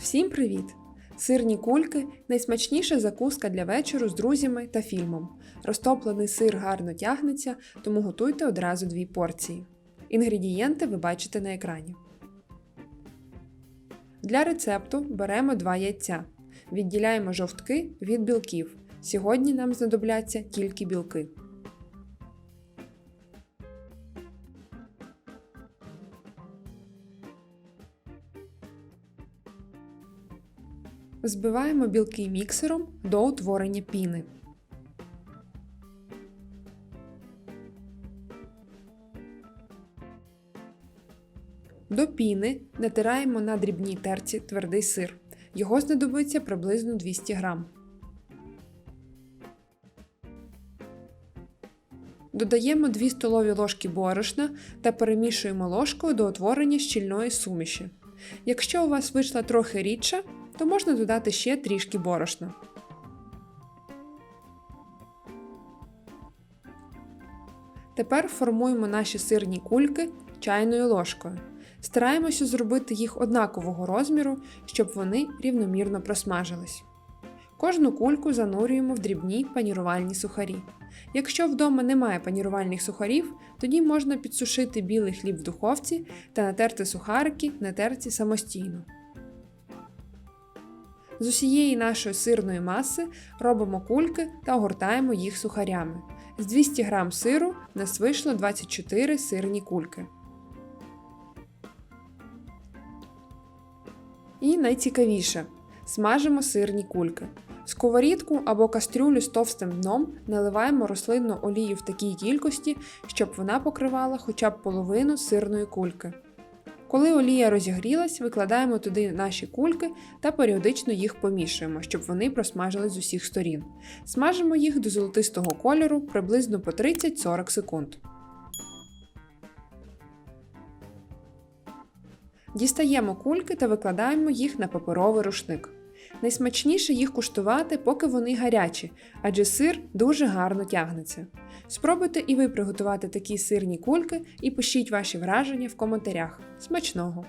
Всім привіт! Сирні кульки найсмачніша закуска для вечору з друзями та фільмом. Розтоплений сир гарно тягнеться, тому готуйте одразу дві порції. Інгредієнти ви бачите на екрані. Для рецепту беремо 2 яйця. Відділяємо жовтки від білків. Сьогодні нам знадобляться тільки білки. Збиваємо білки міксером до утворення піни. До піни натираємо на дрібній терці твердий сир. Його знадобиться приблизно 200 грам. Додаємо 2 столові ложки борошна та перемішуємо ложкою до утворення щільної суміші. Якщо у вас вийшла трохи рідша, то можна додати ще трішки борошна. Тепер формуємо наші сирні кульки чайною ложкою. Стараємося зробити їх однакового розміру, щоб вони рівномірно просмажились. Кожну кульку занурюємо в дрібні панірувальні сухарі. Якщо вдома немає панірувальних сухарів, тоді можна підсушити білий хліб в духовці та натерти сухарики на терці самостійно. З усієї нашої сирної маси робимо кульки та огортаємо їх сухарями. З 200 г сиру нас вийшло 24 сирні кульки. І найцікавіше смажимо сирні кульки. В сковорідку або кастрюлю з товстим дном наливаємо рослинну олію в такій кількості, щоб вона покривала хоча б половину сирної кульки. Коли олія розігрілась, викладаємо туди наші кульки та періодично їх помішуємо, щоб вони просмажились з усіх сторін. Смажимо їх до золотистого кольору приблизно по 30-40 секунд. Дістаємо кульки та викладаємо їх на паперовий рушник. Найсмачніше їх куштувати, поки вони гарячі, адже сир дуже гарно тягнеться. Спробуйте і ви приготувати такі сирні кульки і пишіть ваші враження в коментарях. Смачного!